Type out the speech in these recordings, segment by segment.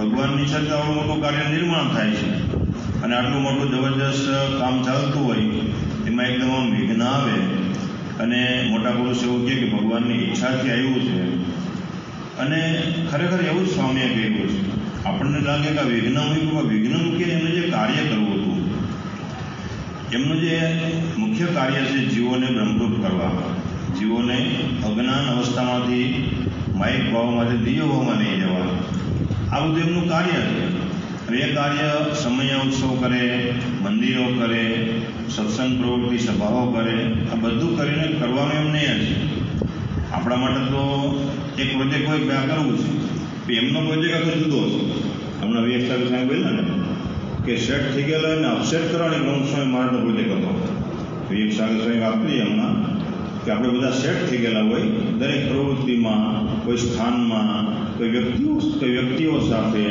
ભગવાનની સાથે આવું મોટું કાર્ય નિર્માણ થાય છે. અને આટલું મોટું જબરજસ્ત કામ ચાલતું હોય, એમાં એકદમ આમ વિઘ્ન આવે. અને મોટા પુરુષ એવું કહે કે ભગવાનની ઈચ્છાથી આવ્યું છે. અને ખરેખર એવું જ સ્વામીએ કહ્યું છે. આપણને લાગે કે વિઘ્ન મૂક્યું વિઘ્ન મૂકીને એમને જે કાર્ય કરવું હતું, એમનું જે મુખ્ય કાર્ય છે જીવોને બ્રહ્મરૂપ કરવા. જીવોને અજ્ઞાન અવસ્થામાંથી માઇક ભાવમાંથી દિવ્ય ભાવમાં લઈ જવા. આ બધું એમનું કાર્ય. છે એ કાર્ય સમય ઉત્સવ કરે, મંદિરો કરે, સત્સંગ પ્રવૃત્તિ સભાઓ કરે, આ બધું કરીને કરવાનું નહીં છે આપણા માટે તો એક પ્રોજેક્ટ હોય કે આ કરવું છે એમનો પ્રોજેક્ટ આખો જુદો છે. હમણાં વીએસ સાહેબ સાહેબ બોલ્યા ને કે સેટ થઈ ગયેલા અને અપસેટ કરવાની ગૌસ્વામી સ્વામી મારાનો પ્રોજેક્ટ હતો. વીએસ સાહેબ સાહેબ આપી હમણાં કે આપણે બધા સેટ થઈ ગયેલા હોય. દરેક પ્રવૃત્તિમાં, કોઈ સ્થાનમાં કોઈ વ્યક્તિઓ કોઈ વ્યક્તિઓ સાથે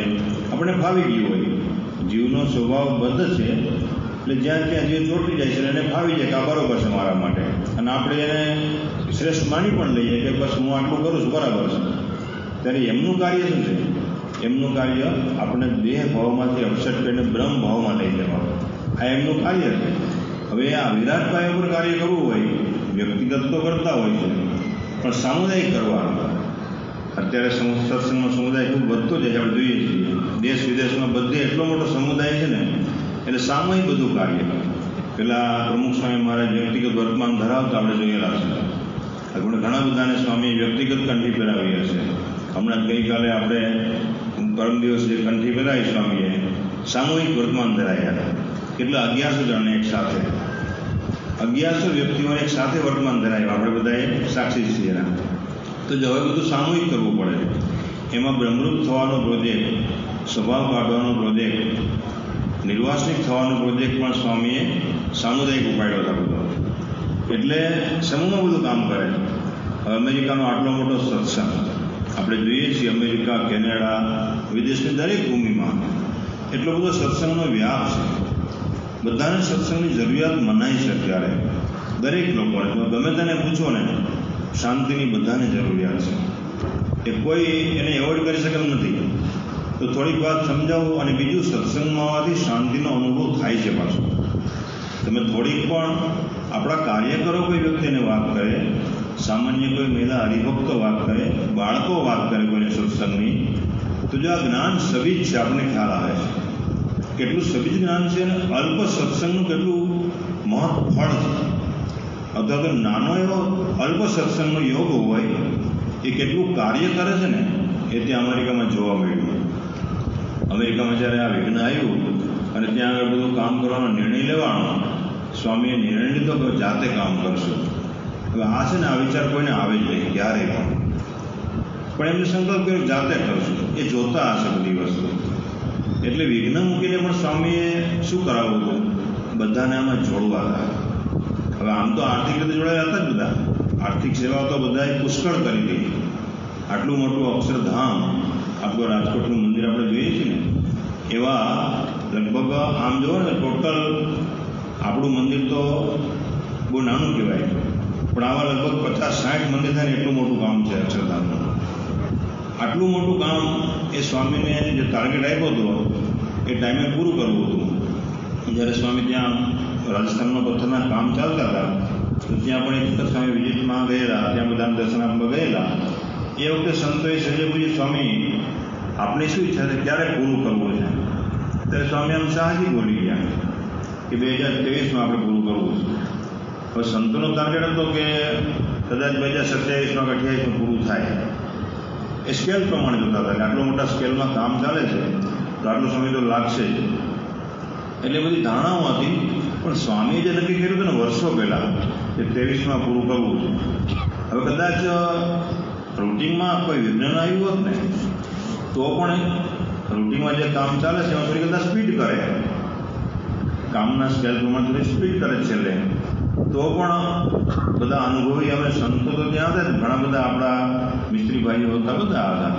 આપણે ફાવી ગયું હોય. જીવનો સ્વભાવ બંધ છે, એટલે જ્યાં ત્યાં જીવ ચોટી જાય છે એને ફાવી જાય, કે આ બરોબર છે મારા માટે. અને આપણે એને શ્રેષ્ઠ માની પણ લઈએ કે બસ હું આટલું કરું છું, બરાબર છે. ત્યારે એમનું કાર્ય શું છે? એમનું કાર્ય આપણે દેહ ભાવમાંથી અપસેટ કરીને બ્રહ્મ ભાવમાં લઈ જવાનું. આ એમનું કાર્ય છે. હવે આ વિરાટ પાયા ઉપર કાર્ય કરવું હોય, વ્યક્તિગત તો કરતા હોય છે, પણ સામુદાયિક કરવા અત્યારે સત્સંગનો સમુદાય ખૂબ વધતો જાય આપણે જોઈએ છીએ. દેશ વિદેશમાં બધે એટલો મોટો સમુદાય છે ને, એટલે સામૂહિક બધું કાર્ય પેલા પ્રમુખ સ્વામી મહારાજ વ્યક્તિગત વર્તમાન ધરાવતા આપણે જોયેલા છે આપણે ઘણા બધાને સ્વામી વ્યક્તિગત કંઠી પહેરાવી હશે હમણાં ગઈકાલે આપણે પરમ દિવસ જે કંઠી પહેરાવી સ્વામીએ, સામૂહિક વર્તમાન ધરાયા હતા. કેટલા અગિયારસો જણને એક સાથે. અગિયારસો વ્યક્તિઓને એક સાથે વર્તમાન ધરાવ્યું આપણે બધાએ સાક્ષી છીએ એના. તો હવે બધું સામૂહિક કરવું પડે એમાં બ્રહ્મરૂપ થવાનો પ્રોજેક્ટ, સ્વભાવ કાઢવાનો પ્રોજેક્ટ, નિર્વાસનિક થવાનો પ્રોજેક્ટ પણ સ્વામીએ સામુદાયિક ઉપાડ્યો હતો. બધો એટલે સમૂહમાં બધું કામ કરે. અમેરિકાનો આટલો મોટો સત્સંગ. આપણે જોઈએ છીએ અમેરિકા, કેનેડા, વિદેશની દરેક ભૂમિમાં એટલો બધો સત્સંગનો વ્યાપ છે. બધાને સત્સંગની જરૂરિયાત મનાય છે અત્યારે. દરેક લોકોને. ગમે તેને પૂછો ને શાંતિની બધાને જરૂરિયાત છે. એ કોઈ એને એવોઇડ કરી શકે નથી. તો થોડીક વાત સમજાવું અને બીજું સત્સંગમાં આવવાથી શાંતિનો અનુભવ થાય છે પાછો. તમે થોડીક પણ આપણા કાર્યકરો કોઈ વ્યક્તિને વાત કરે, સામાન્ય કોઈ મહિલા હરિભક્તો વાત કરે, બાળકો વાત કરે કોઈને સત્સંગની, તો જો આ જ્ઞાન સબીજ છે, આપણને ખ્યાલ આવે છે. કેટલું સબીજ જ્ઞાન છે અને અલ્પ સત્સંગનું કેટલું મહત્વ ફળ છે. અથવા તો નાનો એવો અલ્પ સત્સંગનો યોગ હોય, એ કેટલું કાર્ય કરે છે ને, એ ત્યાં અમેરિકામાં જોવા મળ્યું. અમેરિકામાં જ્યારે આ વિઘ્ન આવ્યું અને ત્યાં આગળ બધું કામ કરવાનો નિર્ણય લેવાનો, સ્વામીએ નિર્ણય લીધો કે જાતે કામ કરશું. હવે આ છે ને, આ વિચાર કોઈને આવે જ નહીં, ક્યારે પણ. પણ એમને સંકલ્પ કર્યો, જાતે કરશું. એ જોતા હશે બધી વસ્તુ. એટલે વિઘ્ન મૂકીને પણ સ્વામીએ શું કરાવવું? હતું બધાને આમાં જોડવા. હતા હવે આમ તો આર્થિક રીતે જોડાયા હતા જ બધા. આર્થિક સેવાઓ તો બધાએ પુષ્કળ કરી હતી આટલું મોટું અક્ષરધામ આપણું રાજકોટનું મંદિર આપણે જોઈએ છીએ ને, એવા લગભગ આમ જુઓ ને, ટોટલ આપણું મંદિર તો બહુ નાનું કહેવાય. પણ આવા લગભગ પચાસ, સાઠ મંદિર થાય ને, એટલું મોટું કામ છે અક્ષરધામનું. આટલું મોટું કામ એ સ્વામીને જે ટાર્ગેટ આપ્યો હતો, એ ટાઈમે પૂરું કરવું હતું. જ્યારે સ્વામી ત્યાં રાજસ્થાનમાં પથ્થરના કામ ચાલતા હતા. તો ત્યાં પણ એક વખત સ્વામી વિઝિટમાં ગયેલા. ત્યાં બધા દર્શન આપવા ગયેલા. એ વખતે સંતોએ પૂછ્યું, સ્વામી આપણે શું ઈચ્છા છે? ક્યારે પૂરું કરવું છે? ત્યારે સ્વામી આમ સાહજી બોલી ગયા કે, બે હજાર ત્રેવીસમાં આપણે પૂરું કરવું છે. હવે સંતોનો ટાર્ગેટ હતો કે કદાચ બે હજાર સત્યાવીસમાં કે અઠ્યાવીસમાં પૂરું થાય. એ સ્કેલ પ્રમાણે જોતા હતા. આટલો મોટા સ્કેલમાં કામ ચાલે છે, તો આટલો સમય તો લાગશે જ. એટલે બધી ધારણાઓ હતી પણ સ્વામીએ જે નક્કી કર્યું હતું ને વર્ષો પહેલાં, એ ત્રેવીસમાં પૂરું કરવું છે હવે કદાચ રૂટિનમાં કોઈ વિઘ્ન આવ્યું હોત ને, તો પણ રૂટિનમાં જે કામ ચાલે છે, એમાં થોડી કદાચ સ્પીડ કરે. કામના સ્કેલ પ્રમાણે થોડી સ્પીડ કરે છેલ્લે. તો પણ બધા અનુભવી અમે સંતો તો ત્યાં હતા ને ઘણા બધા આપણા મિસ્ત્રી ભાઈઓ હતા, બધા હતા.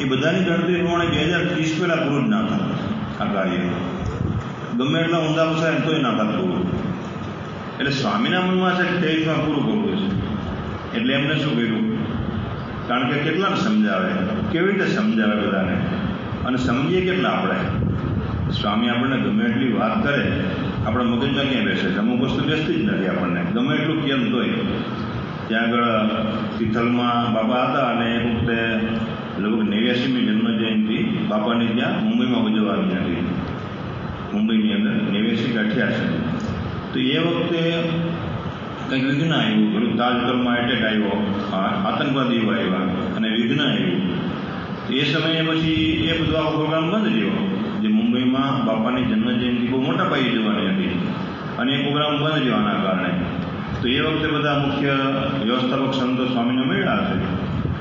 એ બધાની ગણતરી પ્રમાણે બે હજાર ત્રીસ પહેલાં પૂરું જ ના આ કાર્ય. ગમે એટલા પસાય ને તોય ના થતું પૂરું એટલે સ્વામીના મનમાં છે કે ત્રેવીસમાં પૂરું કરવું છે. એટલે એમને શું કર્યું? કારણ કે કેટલાને સમજાવે, કેવી રીતે સમજાવે બધાને? અને સમજીએ કેટલા આપણે? સ્વામી આપણને ગમે એટલી વાત કરે, આપણા મગજમાં ક્યાં બેસે અમુક વસ્તુ બેસતી જ નથી આપણને. ગમે એટલું કેમ તોય. ત્યાં આગળ તિથલમાં બાપા હતા અને એ વખતે લગભગ નેવ્યાસીમી જન્મ જયંતિ બાપાની ત્યાં મુંબઈમાં ઉજવવાની હતી. મુંબઈની અંદર નેવ્યાસી કે છે તો એ વખતે કંઈક વિઘ્ન આવ્યું પેલું તાજમહલમાં એટેક આવ્યો આતંકવાદીઓ આવ્યા અને વિઘ્ન આવ્યું એ સમયે પછી એ બધો આખો પ્રોગ્રામ બંધ રહ્યો જે મુંબઈમાં બાપાની જન્મજયંતિ બહુ મોટા પાયે જવાની હતી અને એ પ્રોગ્રામ બંધ આના કારણે તો એ વખતે બધા મુખ્ય વ્યવસ્થાપક સંતો સ્વામીને મળ્યા છે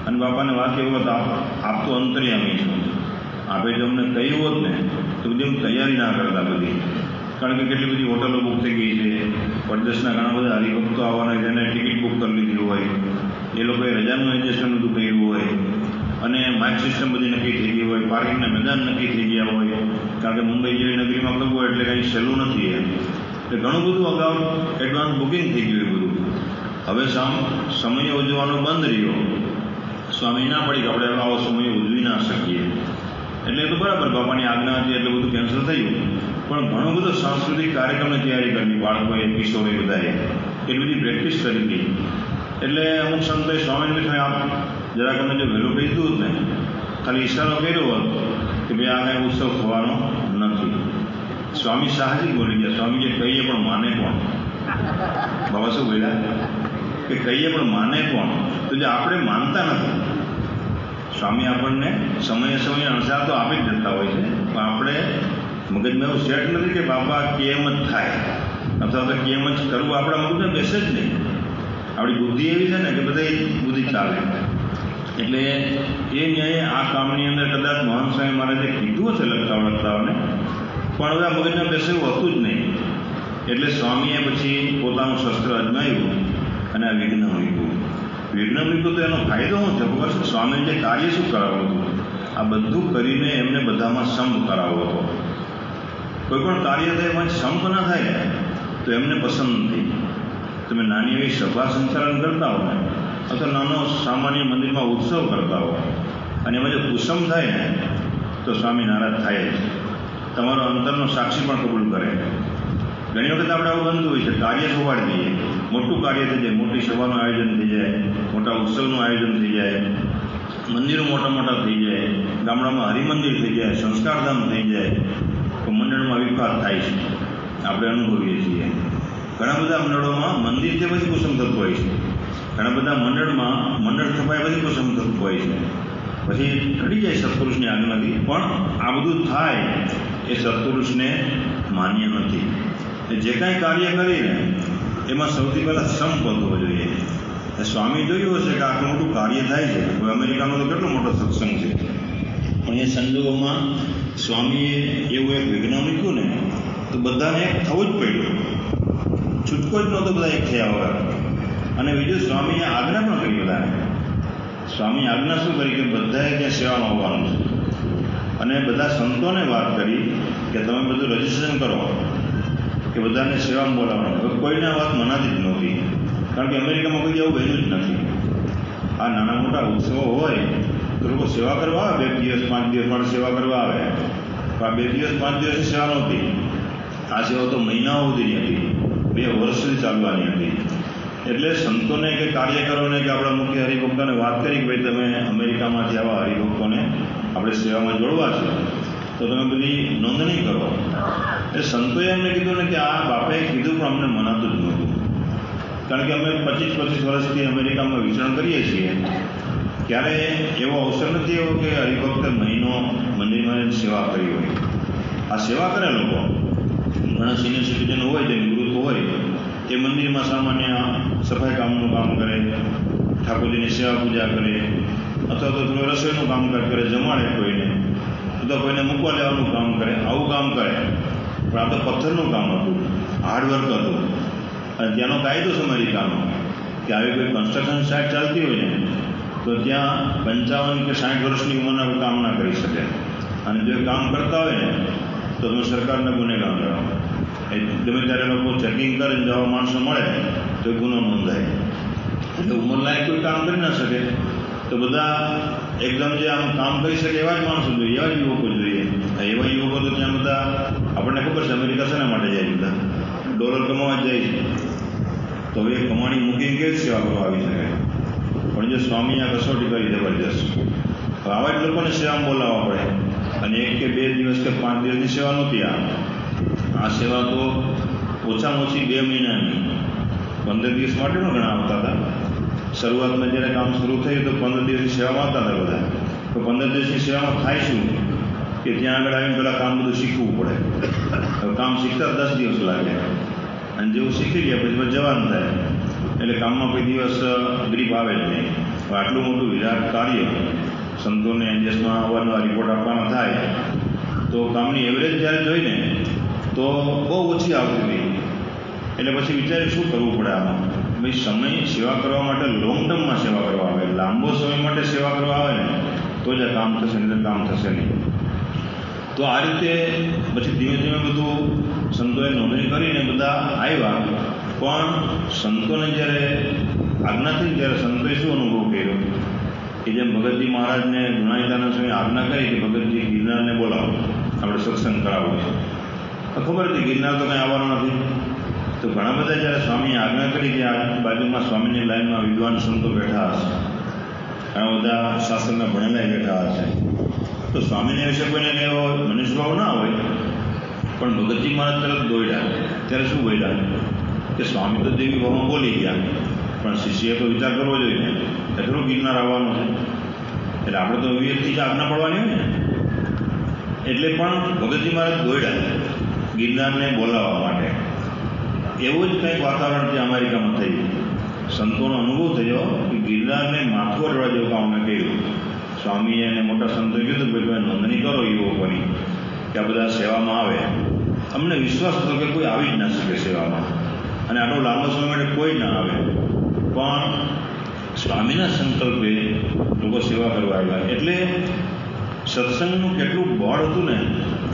અને બાપાને વાત એવું હતું આપ આપ તો અંતર્યામી છો આપે જો અમને કહ્યું હોત ને તો બધી હું તૈયારી ના કરતા બધી. કારણ કે કેટલી બધી હોટલો બુક થઈ ગઈ છે. પરદેશના ઘણા બધા હરિભક્તો આવવાના જેને ટિકિટ બુક કરી લીધી હોય. એ લોકોએ રજાનું એડજસ્ટમેન્ટ બધું કર્યું હોય. અને માઇક સિસ્ટમ બધી નક્કી થઈ ગઈ હોય. પાર્કિંગના મેદાન નક્કી થઈ ગયા હોય. કારણ કે મુંબઈ જેવી નગરીમાં હોય એટલે કંઈ સહેલું નથી એમ. એટલે ઘણું બધું અગાઉ એડવાન્સ બુકિંગ થઈ ગયું બધું. હવે સામ, સમય ઉજવવાનો બંધ રહ્યો. સ્વામી ના પડી કે આપણે આવો સમય ઉજવી ના શકીએ. એટલે એ તો બરાબર બાપાની આજ્ઞા હતી, એટલે બધું કેન્સલ થયું. પણ ઘણો બધો સાંસ્કૃતિક કાર્યક્રમની તૈયારી કરી બાળકોએ કિશોરે બધાએ. એટલી બધી પ્રેક્ટિસ કરી હતી. એટલે અમુક સંતોએ સ્વામીને તમે આપ જરાક અમે જો વહેલું કહી દીધું ને, ખાલી ઈશારો કર્યો હોત કે ભાઈ આ કાંઈ ઉત્સવ થવાનો નથી. સ્વામી સાહજી બોલી ગયા. સ્વામી જે કહીએ પણ માને કોણ? બાબા શું બોલ્યા? કે કહીએ પણ માને કોણ? તો જે આપણે માનતા નથી સ્વામી આપણને સમયે સમયે અણસાર તો આપી જ જતા હોય છે. પણ આપણે મગજમાં એવું સેટ નથી કે બાપા કેમ જ થાય. અથવા તો કેમ જ કરવું. આપણા મગજને બેસે જ નહીં. આપણી બુદ્ધિ એવી છે ને કે બધા બુદ્ધિ ચાલે. એટલે એ ન્યાયે આ કામની અંદર કદાચ મહાન સ્વામી મહારાજે કીધું હશે લખતા લખતાઓને, પણ હવે આ મગજમાં બેસે એવું હતું જ નહીં. એટલે સ્વામીએ પછી પોતાનું શસ્ત્ર અજમાવ્યું અને આ વિઘ્ન મૂક્યું વિઘ્ન મૂક્યું તો એનો ફાયદો શું છે? ખબર કાર્ય શું કરાવવું હતું? આ બધું કરીને એમને બધામાં સંપ કરાવવો હતો. કોઈ પણ કાર્ય થાય એમાં સંપ ના થાય તો એમને પસંદ નથી. તમે નાની એવી સભા સંચાલન કરતા હો ને અથવા નાનો સામાન્ય મંદિરમાં ઉત્સવ કરતા હો અને એમાં જો કુસમ થાય ને તો સ્વામી નારાજ થાય જ. તમારો અંતરનો સાક્ષી પણ કબૂલ કરે. ઘણી વખત આપણે આવું બનતું હોય છે, કાર્ય સોવાડી દઈએ. મોટું કાર્ય થઈ જાય, મોટી સભાનું આયોજન થઈ જાય, મોટા ઉત્સવનું આયોજન થઈ જાય, મંદિરો મોટા મોટા થઈ જાય, ગામડામાં હરિમંદિર થઈ જાય, સંસ્કારધામ થઈ જાય, તો મંડળમાં વિકાસ થાય છે. આપણે અનુભવીએ છીએ. ઘણા બધા મંડળોમાં મંદિર તે પછી કુસુમ થતું હોય છે. ઘણા બધા મંડળમાં મંડળ સફાઈ પછી કુસુમ થતું હોય છે. પછી ઘડી જાય સત્પુરુષની આજ્ઞાથી, પણ આ બધું થાય એ સત્પુરુષને માન્ય નથી. જે કાંઈ કાર્ય કરીને એમાં સૌથી પહેલાં સંપ વધવો જોઈએ. સ્વામી જોયું હશે કે આટલું મોટું કાર્ય થાય છે કોઈ અમેરિકાનો તો કેટલો મોટો સત્સંગ છે. પણ એ સંજોગોમાં સ્વામીએ એવું એક વિઘ્ન મૂક્યું ને, તો બધાને એક થવું જ પડ્યું. છૂટકો જ નહોતો બધા એક થયા હોય અને બીજું સ્વામીએ આજ્ઞા પણ કરી બધાને સ્વામી આજ્ઞા શું કરી કે બધાએ ત્યાં સેવામાં આવવાનું છે. અને બધા સંતોને વાત કરી કે તમે બધું રજીસ્ટ્રેશન કરો. કે બધાને સેવામાં બોલાવવાનું હવે કોઈને વાત મનાતી જ નહોતી. કારણ કે અમેરિકામાં કોઈ આવું બન્યું જ નથી. આ નાના મોટા ઉત્સવો હોય તો લોકો સેવા કરવા આવે. બે દિવસ, પાંચ દિવસ માટે સેવા કરવા આવે. તો આ બે દિવસ, પાંચ દિવસની સેવા નહોતી. આ સેવા તો મહિનાઓ સુધીની હતી. બે વર્ષ સુધી ચાલવાની હતી. એટલે સંતોને કે કાર્યકરોને કે આપણા મુખ્ય હરિભક્તોને વાત કરી કે ભાઈ તમે અમેરિકામાંથી આવા હરિભક્તોને આપણે સેવામાં જોડવા છે. તો તમે બધી નોંધણી કરો એ સંતોએ અમને કીધું ને કે આ બાપાએ કીધું પણ અમને મનાતું જ નહોતું. કારણ કે અમે પચીસ પચીસ વર્ષથી અમેરિકામાં વિચરણ કરીએ છીએ. ત્યારે એવો અવસર નથી એવો કે હરિભક્ત મહિનો મંદિરમાં સેવા કરી હોય. આ સેવા કરે લોકો. ઘણા સિનિયર સિટીઝન હોય, જે નિવૃત્ત હોય, એ મંદિરમાં સામાન્ય સફાઈ કામનું કામ કરે, ઠાકોરજીની સેવા પૂજા કરે, અથવા તો થોડું રસોઈનું કામકાજ કરે, જમાડે કોઈને અથવા કોઈને મૂકવા લેવાનું કામ કરે, આવું કામ કરે. પણ તો પથ્થરનું કામ હતું હાર્ડવર્ક હતું. અને ત્યાંનો કાયદો છે અમેરિકાનો, કે આવી કોઈ કન્સ્ટ્રક્શન સાઇટ ચાલતી હોય ને, તો ત્યાં પંચાવન કે સાઠ વર્ષની ઉંમરના કામ ના કરી શકે. અને જો કામ કરતા હોય ને, તો તમે સરકારને ગુનેગાર એ ગમે ત્યારે લોકો ચેકિંગ કરીને જવા માણસો મળે, તો ગુનો નોંધાય. એટલે ઉંમરલાયક કોઈ કામ કરી ના શકે. તો બધા એકદમ જે આમ કામ કરી શકે એવા જ માણસો જોઈએ, એવા જ યુવકો જોઈએ. આપણને ખબર છે અમેરિકા શેના માટે જાય બધા ડોલર કમાવા જ જાય છે તો હવે એ કમાણી મૂકીને કેવી સેવા કરવા આવી શકે પણ જો સ્વામી આ કસોટી કરી જબરજસ્ત તો આવા જ લોકોને સેવામાં બોલાવવા પડે અને એક કે બે દિવસ કે પાંચ દિવસની સેવા નહોતી આ આ સેવા તો ઓછામાં ઓછી બે મહિનાની પંદર દિવસ માટે પણ ઘણા આવતા હતા શરૂઆતમાં જ્યારે કામ શરૂ થયું તો પંદર દિવસની સેવામાં આવતા હતા બધા તો પંદર દિવસની સેવામાં થાય શું કે ત્યાં આગળ આવીને પહેલાં કામ બધું શીખવું પડે. કામ શીખતા દસ દિવસ લાગે. અને જેવું શીખી ગયા પછી જવાનું થાય. એટલે કામમાં કોઈ દિવસ ગ્રીપ આવે જ નહીં. આટલું મોટું વિરાટ કાર્ય સંતોને એનજીએસમાં આવવાનો રિપોર્ટ આપવાનો થાય, તો કામની એવરેજ જ્યારે જોઈને તો બહુ ઓછી આવતી હતી. એટલે પછી વિચાર્યું શું કરવું પડે આમાં? ભાઈ, સમય સેવા કરવા માટે લોંગ ટર્મમાં સેવા કરવા આવે. લાંબો સમય માટે સેવા કરવા આવે ને, તો જ આ કામ થશે, નહીં કામ થશે નહીં. તો આ રીતે પછી ધીમે ધીમે બધું સંતોએ નોંધણી કરીને બધા આવ્યા. પણ સંતોને જ્યારે આજ્ઞા થઈ ત્યારે સંતોએ શું અનુભવ કર્યો? કે જેમ ભગતજી મહારાજને ગુણાયતાના સ્વામી આજ્ઞા કરી કે ભગતજી ગિરનારને બોલાવો. આપણે સત્સંગ કરાવવો છે. તો ખબર હતી ગિરનાર તો કંઈ આવવાનો નથી. તો ઘણા બધા જ્યારે સ્વામીએ આજ્ઞા કરી કે આ બાજુમાં સ્વામીની લાઈનમાં વિદ્વાન સંતો બેઠા હશે. ઘણા બધા શાસ્ત્રના ભણેલા બેઠા હશે. તો સ્વામીને વિશે કોઈને કહેવો મને સ્વભાવ ના હોય. પણ ભગતજી મહારાજ તરફ દોડ્યા ત્યારે શું બોલ્યા? કે સ્વામી તો દેવી ભાવમાં બોલી ગયા. પણ શિષ્યએ તો વિચાર કરવો જોઈએ ને. એટલું ગિરનાર આવવાનું છે. એટલે આપણે તો વિવેકથી જ આજ્ઞા પડવાની હોય ને. એટલે પણ ભગતજી મહારાજ દોડ્યા ગિરનારને બોલાવવા માટે. એવું જ કંઈક વાતાવરણ ત્યાં અમેરિકામાં થયું સંતોનો અનુભવ થયો કે ગિરનારને માથું અડવા જેવું કામ મેં કર્યું. સ્વામીએ અને મોટા સંતોએ કીધું કે ભાઈ નોંધણી કરો યુવકોની કે આ બધા સેવામાં આવે. અમને વિશ્વાસ હતો કે કોઈ આવી જ ના શકે સેવામાં. અને આટલો લાંબો સમય માટે કોઈ ના આવે. પણ સ્વામીના સંકલ્પે લોકો સેવા કરવા આવ્યા. એટલે સત્સંગનું કેટલું બળ હતું ને,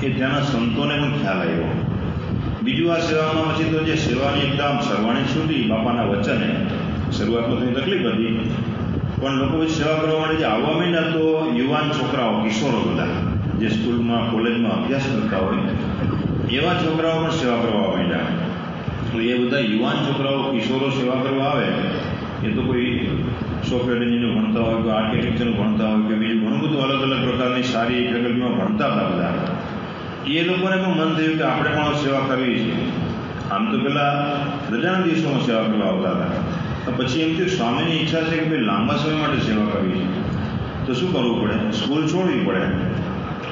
એ ત્યાંના સંતોને પણ ખ્યાલ આવ્યો. બીજું આ સેવામાં પછી તો જે સેવાની એકદમ સર્વાણી સુધી બાપાના વચને શરૂઆતમાં થોડી તકલીફ હતી પણ લોકો સેવા કરવા માટે જે આવવા માંડ્યા તો યુવાન છોકરાઓ, કિશોરો બધા, જે સ્કૂલમાં, કોલેજમાં અભ્યાસ કરતા હોય, એવા છોકરાઓ પણ સેવા કરવા માંડ્યા. તો એ બધા યુવાન છોકરાઓ, કિશોરો સેવા કરવા આવે, એ તો કોઈ સોફ્ટવેર એન્જિનિયર ભણતા હોય કે આર્કિટેક્ચરનું ભણતા હોય કે બીજું ઘણું બધું અલગ અલગ પ્રકારની સારી પ્રગતિમાં ભણતા હતા બધા. એ લોકોને પણ મન થયું કે આપણે પણ સેવા કરવી છે. આમ તો પેલા રજાના દિવસોમાં સેવા કરવા આવતા હતા. પછી એમ થયું, સ્વામીની ઈચ્છા છે કે ભાઈ લાંબા સમય માટે સેવા કરવી છે. તો શું કરવું પડે? સ્કૂલ છોડવી પડે.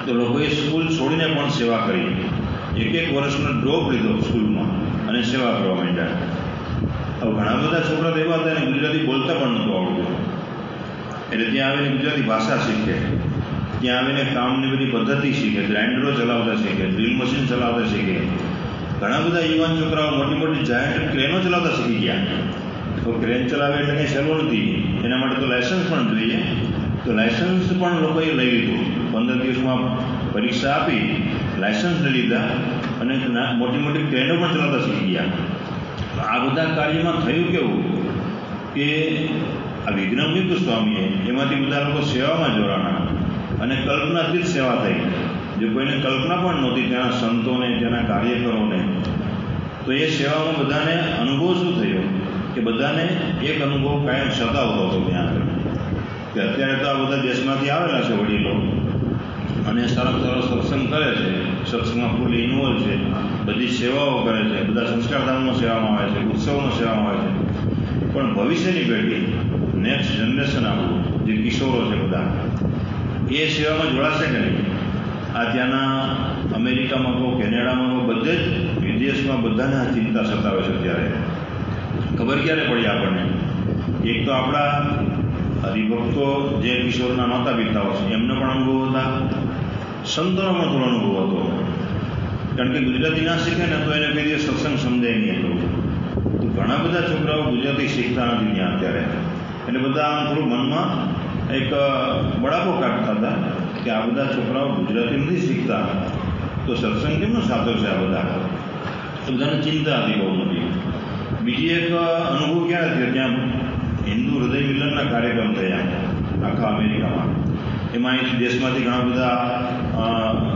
તો લોકોએ સ્કૂલ છોડીને પણ સેવા કરી. એક એક વર્ષનો ડ્રોપ લીધો સ્કૂલમાં અને સેવા કરવા માંડ્યા. હવે ઘણા બધા છોકરા એવા હતા અને ગુજરાતી બોલતા પણ નહોતું આવડતું. એટલે ત્યાં આવીને ગુજરાતી ભાષા શીખે. ત્યાં આવીને કામની બધી પદ્ધતિ શીખે, ગ્રાઇન્ડરો ચલાવતા શીખે, ડ્રીલ મશીન ચલાવતા શીખે. ઘણા બધા યુવાન છોકરાઓ મોટી મોટી જાયન્ટ ક્રેનો ચલાવતા શીખી ગયા. તો ક્રેન ચલાવે એટલે કંઈ સહેલું નથી એના માટે તો લાયસન્સ પણ જોઈએ. તો લાયસન્સ પણ લોકોએ લઈ લીધું. પંદર દિવસમાં પરીક્ષા આપી લાયસન્સ લઈ લીધા અને મોટી મોટી ટ્રેનો પણ ચલાવતા શીખી ગયા. આ બધા કાર્યમાં થયું કેવું કે આ વિઘ્નમયુક્ત સ્વામીએ, એમાંથી બધા લોકો સેવામાં જોડાણા અને કલ્પનાથી જ સેવા થઈ. જે કોઈને કલ્પના પણ નહોતી ત્યાંના સંતોને ત્યાંના કાર્યકરોને, તો એ સેવામાં બધાને અનુભવ શું થયો? કે બધાને એક અનુભવ કાયમ સતાવતો હતો ત્યાં કે અત્યારે તો આ બધા દેશમાંથી આવેલા છે વડીલો. અને સરસ સરસ સત્સંગ કરે છે. સત્સંગમાં ફૂલ ઇન્વોલ્વ છે. બધી સેવાઓ કરે છે. બધા સંસ્કારધામમાં સેવામાં આવે છે. ઉત્સવનો સેવામાં આવે છે. પણ ભવિષ્યની પેઢી નેક્સ્ટ જનરેશન આપણું, જે કિશોરો છે બધા, એ સેવામાં જોડાશે કે નહીં? આ ત્યાંના અમેરિકામાં કહો, કેનેડામાં કહો, બધે જ વિદેશમાં બધાને આ ચિંતા સતાવે છે અત્યારે. ખબર ક્યારે પડી આપણને? એક તો આપણા હરિભક્તો જે કિશોરના માતા પિતાઓ છે, એમને પણ અનુભવ હતા. સંતોનો થોડો અનુભવ હતો. કારણ કે ગુજરાતી ના શીખે ને તો એને કઈ રીતે સત્સંગ સમજાય નહીં એટલું. તો ઘણા બધા છોકરાઓ ગુજરાતી શીખતા નથી ત્યાં અત્યારે. એટલે બધા આમ થોડું મનમાં એક બળાપો કાઢતા હતા કે આ બધા છોકરાઓ ગુજરાતી નથી શીખતા. તો સત્સંગ કેમનો સાચો છે આ બધા? બધાને ચિંતા હતી બહુ મોટી. બીજી એક અનુભવ ક્યારે થયો? ત્યાં હિન્દુ હૃદય મિલનના કાર્યક્રમ થયા આખા અમેરિકામાં. એમાં અહીં દેશમાંથી ઘણા બધા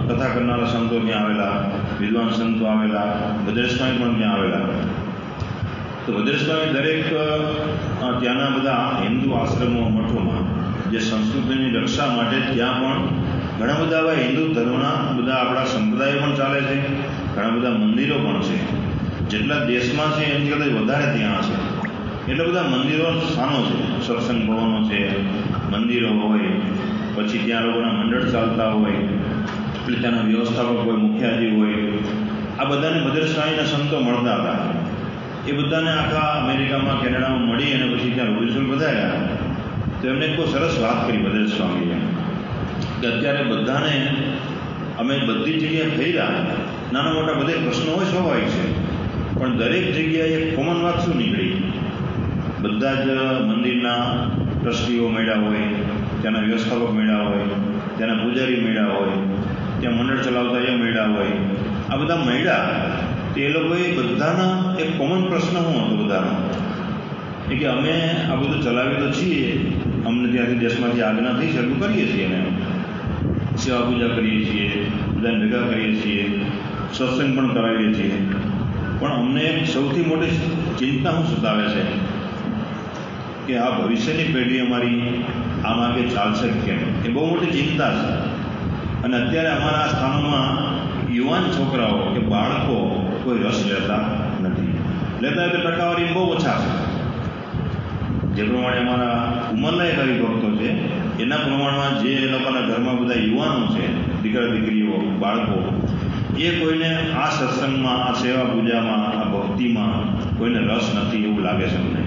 કથા કરનારા સંતો ત્યાં આવેલા, વિદ્વાન સંતો આવેલા, ભદ્રેશભાઈ પણ ત્યાં આવેલા. તો ભદ્રેશભાઈ દરેક ત્યાંના બધા હિન્દુ આશ્રમો મઠોમાં, જે સંસ્કૃતિની રક્ષા માટે ત્યાં પણ ઘણા બધા એવા હિન્દુ ધર્મના બધા આપણા સંપ્રદાયો પણ ચાલે છે, ઘણા બધા મંદિરો પણ છે. જેટલા દેશમાં છે એની કદાચ વધારે ત્યાં છે. એટલા બધા મંદિરો સ્થાનો છે. સત્સંગ ભવનો છે, મંદિરો હોય, પછી ત્યાં લોકોના મંડળ ચાલતા હોય, એટલે ત્યાંના વ્યવસ્થાપક હોય, મુખ્યાજી હોય. આ બધાને ભદ્રસ્વામીના સંતો મળતા હતા. એ બધાને આખા અમેરિકામાં, કેનેડામાં મળી અને પછી ત્યાં રૂડીસુલ બધાયા તો એમને કોઈ સરસ વાત કરી ભદ્રેશ સ્વામીએ કે અત્યારે બધાને અમે બધી જગ્યાએ ફર્યા. નાના મોટા બધે પ્રશ્નો પણ દરેક જગ્યાએ કોમન વાત શું નીકળી? બધા જ મંદિરના ટ્રસ્ટીઓ મેળા હોય, ત્યાંના વ્યવસ્થાપક મેળા હોય, ત્યાંના પૂજારી મેળા હોય, ત્યાં મંડળ ચલાવતા એ મેળા હોય. આ બધા મેળા, તે એ લોકોએ બધાના એક કોમન પ્રશ્ન શું હતો બધાનો? એ કે અમે આ બધું ચલાવી તો છીએ, અમને ત્યાંથી દેશમાંથી આજ્ઞાથી શરૂ કરીએ છીએ એને સેવા પૂજા કરીએ છીએ, બધાને ભેગા કરીએ છીએ, સત્સંગ પણ કરાવીએ છીએ. પણ અમને સૌથી મોટી ચિંતા હું સતાવે છે કે આ ભવિષ્યની પેઢી અમારી આ માર્ગે ચાલશે કેમ? એ બહુ મોટી ચિંતા છે. અને અત્યારે અમારા આ સ્થાનોમાં યુવાન છોકરાઓ કે બાળકો કોઈ રસ લેતા નથી. લેતા એટલે ટકાવારી બહુ ઓછા છે. જે પ્રમાણે અમારા ઉંમરલાયક હરિભક્તો છે, એના પ્રમાણમાં જે લોકોના ઘરમાં બધા યુવાનો છે દીકરા દીકરીઓ બાળકો એ કોઈને આ સત્સંગમાં, આ સેવા પૂજામાં આ ભક્તિમાં કોઈને રસ નથી એવું લાગે છે અમને.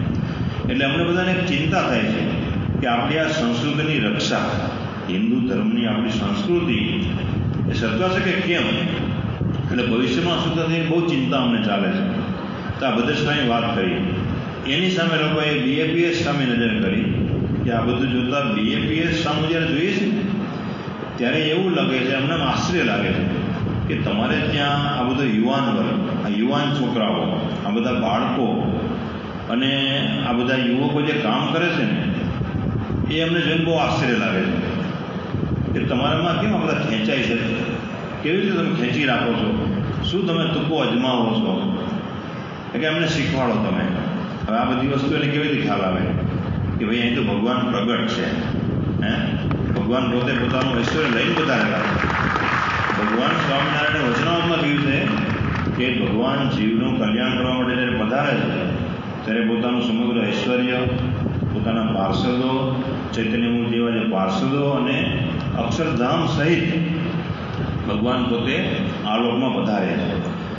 એટલે અમને બધાને ચિંતા થાય છે કે આપણી આ સંસ્કૃતિની રક્ષા, હિન્દુ ધર્મની આપણી સંસ્કૃતિ, એ સચવાશે કે કેમ? એટલે ભવિષ્યમાં શું થશે બહુ ચિંતા અમને ચાલે છે. તો આ બધેશભાઈ વાત કરી. એની સામે લોકોએ બીએપીએસ સામે નજર કરી કે આ બધું જોતાં બીએપીએસ સામે જ્યારે જોઈએ છે ત્યારે એવું લાગે છે, અમને આશ્ચર્ય લાગે છે. કે તમારે ત્યાં આ બધો યુવાન વર્ગ, આ યુવાન છોકરાઓ, આ બધા બાળકો અને આ બધા યુવકો જે કામ કરે છે ને, એ અમને જોઈને બહુ આશ્ચર્ય લાગે છે. કે તમારામાં કેમ આ બધા ખેંચાય છે? કેવી રીતે તમે ખેંચી રાખો છો? શું તમે તુક્કો અજમાવો છો? એટલે અમને શીખવાડો તમે. હવે આ બધી વસ્તુ એને કેવી રીતે ખ્યાલ આવે? કે ભાઈ અહીં તો ભગવાન પ્રગટ છે. હે? ભગવાન પોતે પોતાનું ઐશ્વર્ય લઈને બતાવેલા છે. ભગવાન સ્વામિનારાયણે વચનાઓમાં કહ્યું છે કે ભગવાન જીવનું કલ્યાણ કરવા માટે જ્યારે પધારે છે, ત્યારે પોતાનું સમગ્ર ઐશ્વર્ય, પોતાના પાર્ષદો, ચૈતન્યમૂર્તિ એવા જે પાર્ષદો અને અક્ષરધામ સહિત ભગવાન પોતે આ લોકમાં પધારે છે.